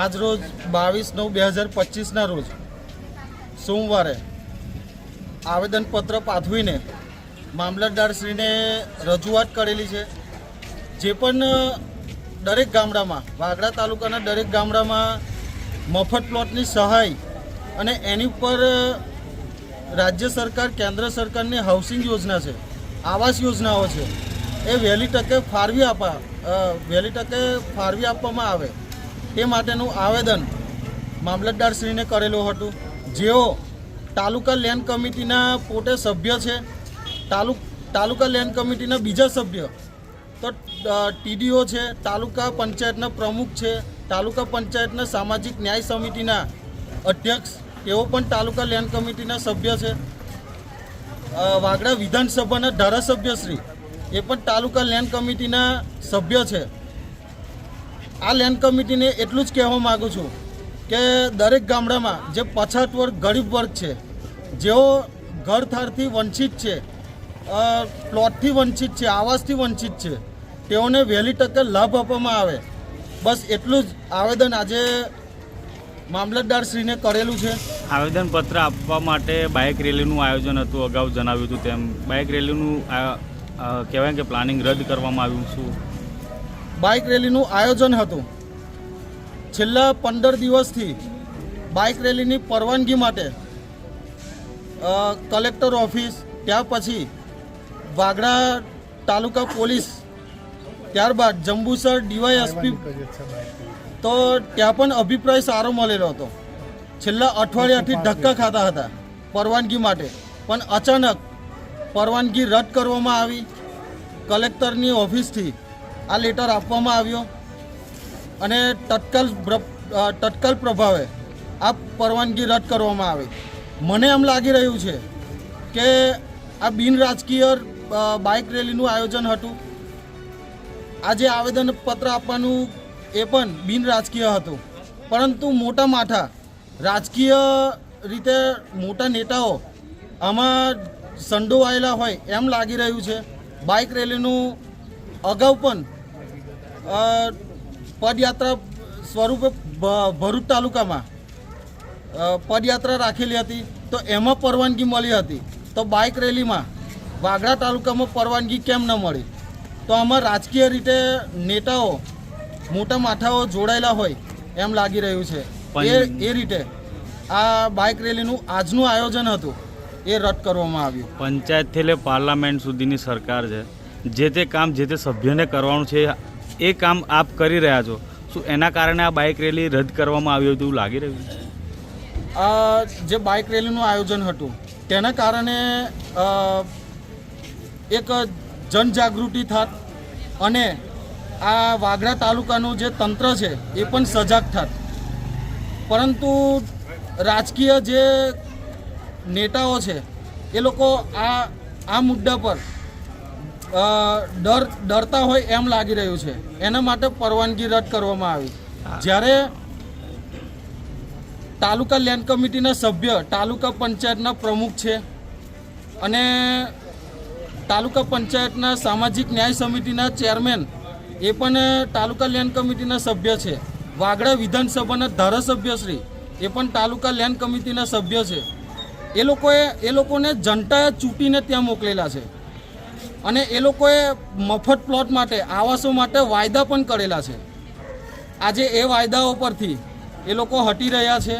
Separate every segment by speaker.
Speaker 1: આજ રોજ બાવીસ નવ બે હજાર પચીસના રોજ સોમવારે આવેદનપત્ર પાઠવીને મામલતદારશ્રીને રજૂઆત કરેલી છે. જે પણ દરેક ગામડામાં, વાગડા તાલુકાના દરેક ગામડામાં મફત પ્લોટની સહાય અને એની ઉપર રાજ્ય સરકાર, કેન્દ્ર સરકારની હાઉસિંગ યોજના છે, આવાસ યોજનાઓ છે, એ વહેલી તકે ફાળવી આપવા વહેલી તકે ફાળવી આપવામાં આવે. તે માટેનું આવેદન મામલતદારશ્રીને કરેલું હતું. જેઓ તાલુકા લેન્ડ કમિટીના પોતે સભ્ય છે તાલુ તાલુકા લેન્ડ કમિટીના બીજા સભ્ય, તો ટીડીઓ છે, તાલુકા પંચાયતના પ્રમુખ છે, તાલુકા પંચાયતના સામાજિક ન્યાય સમિતિના અધ્યક્ષ, તેઓ પણ તાલુકા લેન્ડ કમિટીના સભ્ય છે. વાગડા વિધાનસભાના ધારાસભ્યશ્રી એ પણ તાલુકા લેન્ડ કમિટીના સભ્ય છે. આ લેન્ડ કમિટીને એટલું જ કહેવા માગું છું કે દરેક ગામડામાં જે પછાત વર્ગ, ગરીબ વર્ગ છે, જેઓ ઘરથારથી વંચિત છે પ્લોટથી વંચિત છે, આવાસથી વંચિત છે, તેઓને વહેલી તકે લાભ આપવામાં આવે. બસ એટલું જ આવેદન આજે મામલતદારશ્રીને કરેલું છે.
Speaker 2: આવેદનપત્ર આપવા માટે બાઇક રેલીનું આયોજન હતું, અગાઉ જણાવ્યું હતું તેમ. બાઇક રેલીનું કહેવાય કે પ્લાનિંગ રદ કરવામાં આવ્યું શું
Speaker 1: બાઇક રેલીનું આયોજન હતું. છેલ્લા પંદર દિવસથી બાઇક રેલીની પરવાનગી માટે કલેક્ટર ઓફિસ ત્યાર પછી વાગડા તાલુકા પોલીસ ત્યારબાદ જંબુસર ડીવાયએસપી તો ત્યાં પણ અભિપ્રાય સારો મળેલો હતો. છેલ્લા અઠવાડિયાથી ધક્કા ખાતા હતા પરવાનગી માટે. પણ અચાનક પરવાનગી રદ કરવામાં આવી. કલેક્ટરની ઓફિસથી આ લેટર આપવામાં આવ્યો અને તત્કાલ તત્કાલ પ્રભાવે આ પરવાનગી રદ કરવામાં આવી. મને એમ લાગી રહ્યું છે કે આ બિન રાજકીય બાઇક રેલીનું આયોજન હતું. આજે આવેદનપત્ર આપવાનું એ પણ બિન રાજકીય હતું. પરંતુ મોટા માથા રાજકીય રીતે મોટા નેતાઓ આમાં સંડોવાયેલા હોય એમ લાગી રહ્યું છે. બાઇક રેલીનું અગાઉ પણ પદયાત્રા સ્વરૂપે ભરૂચ તાલુકામાં પદયાત્રા રાખેલી હતી. તો એમાં પરવાનગી મળી હતી. તો બાઇક રેલીમાં વાગડા તાલુકામાં પરવાનગી કેમ ન મળી? તો આમાં રાજકીય રીતે નેતાઓ મોટા માથાઓ જોડાયેલા હોય એમ લાગી રહ્યું છે. એ એ રીતે આ બાઇક રેલીનું આજનું આયોજન હતું. એ રદ કરવામાં આવ્યું.
Speaker 2: પંચાયતથી લે પાર્લામેન્ટ સુધીની સરકાર છે. જે તે કામ જે તે સભ્યને કરવાનું છે એ કામ આપ કરી રહ્યા છો. શું એના કારણે આ બાઇક રેલી રદ કરવામાં આવી હતું લાગી રહ્યું છે?
Speaker 1: જે બાઇક રેલીનું આયોજન હતું, તેના કારણે એક જનજાગૃતિ થાત અને આ વાગડા તાલુકાનું જે તંત્ર છે, એ પણ સજાગ થાત. પરંતુ રાજકીય જે નેતાઓ છે, એ લોકો આ આ મુદ્દા પર ડર ડરતા હોય એમ લાગી રહ્યું છે. એના માટે પરવાનગી રદ કરવામાં આવી. જ્યારે તાલુકા લેન્ડ કમિટીના સભ્ય તાલુકા પંચાયતના પ્રમુખ છે અને તાલુકા પંચાયતના સામાજિક ન્યાય સમિતિના ચેરમેન એ પણ તાલુકા લેન્ડ કમિટીના સભ્ય છે. વાગડા વિધાનસભાના ધારાસભ્યશ્રી એ પણ તાલુકા લેન્ડ કમિટીના સભ્ય છે. એ લોકોએ એ લોકોને જનતાએ ચૂંટીને ત્યાં મોકલેલા છે. અને એ લોકોએ મફત પ્લોટ માટે, આવાસો માટે વાયદા પણ કરેલા છે. આજે એ વાયદાઓ પરથી એ લોકો હટી રહ્યા છે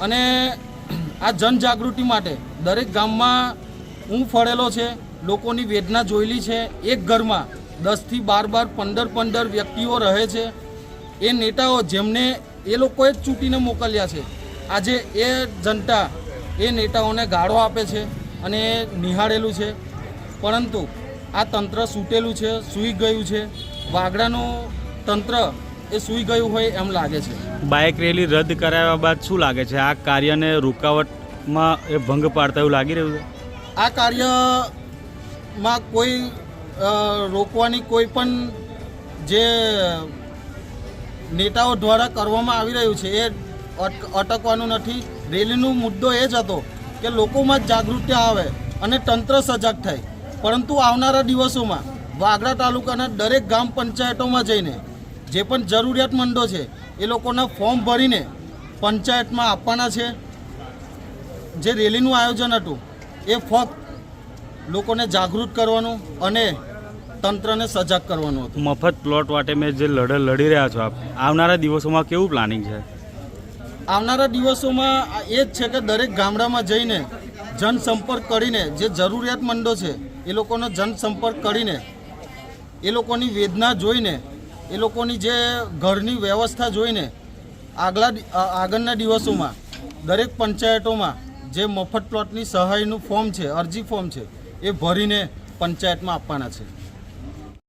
Speaker 1: અને આ જનજાગૃતિ માટે દરેક ગામમાં હું ફરેલો છે, લોકોની વેદના જોયેલી છે. એક ઘરમાં દસથી બાર બાર, પંદર પંદર વ્યક્તિઓ રહે છે. એ નેતાઓ જેમને એ લોકોએ જ ચૂંટીને મોકલ્યા છે. આજે એ જનતા એ નેતાઓને ગાળો આપે છે અને નિહાળેલું છે. પરંતુ આ તંત્ર સૂટેલું છે સૂઈ ગયું છે. વાગડાનું તંત્ર એ સૂઈ ગયું હોય એમ લાગે છે.
Speaker 2: બાઇક રેલી રદ કરાવ્યા બાદ શું લાગે છે? આ કાર્યને રૂકાવટમાં એ ભંગ પાડતા એવું લાગી રહ્યું છે?
Speaker 1: આ કાર્યમાં કોઈ રોકવાની કોઈ પણ જે નેતાઓ દ્વારા કરવામાં આવી રહ્યું છે એ અટકવાનું નથી. રેલીનો મુદ્દો એ જ હતો કે લોકોમાં જાગૃતિ આવે અને તંત્ર સજાગ થાય. પરંતુ આવનારા દિવસોમાં વાગડા તાલુકાના દરેક ગામ પંચાયતોમાં જઈને જે પણ જરૂરિયાતમંદો છે એ લોકોના ફોર્મ ભરીને પંચાયતમાં આપવાના છે. જે રેલીનું આયોજન હતું એ ફક્ત લોકોને જાગૃત કરવાનું અને તંત્રને સજાગ કરવાનું હતું.
Speaker 2: મફત પ્લોટ માટે મેં જે લડ લડી રહ્યા છો આપ આવનારા દિવસોમાં કેવું પ્લાનિંગ છે?
Speaker 1: આવનારા દિવસોમાં એ જ છે કે દરેક ગામડામાં જઈને જનસંપર્ક કરીને જે જરૂરિયાતમંદો છે એ લોકોનો જનસંપર્ક કરીને, એ લોકોની વેદના જોઈને, એ લોકોની જે ઘરની વ્યવસ્થા જોઈને આગલા આગળના દિવસોમાં દરેક પંચાયતોમાં જે મફત પ્લોટની સહાયનું ફોર્મ છે, અરજી ફોર્મ છે, એ ભરીને પંચાયતમાં આપવાના છે.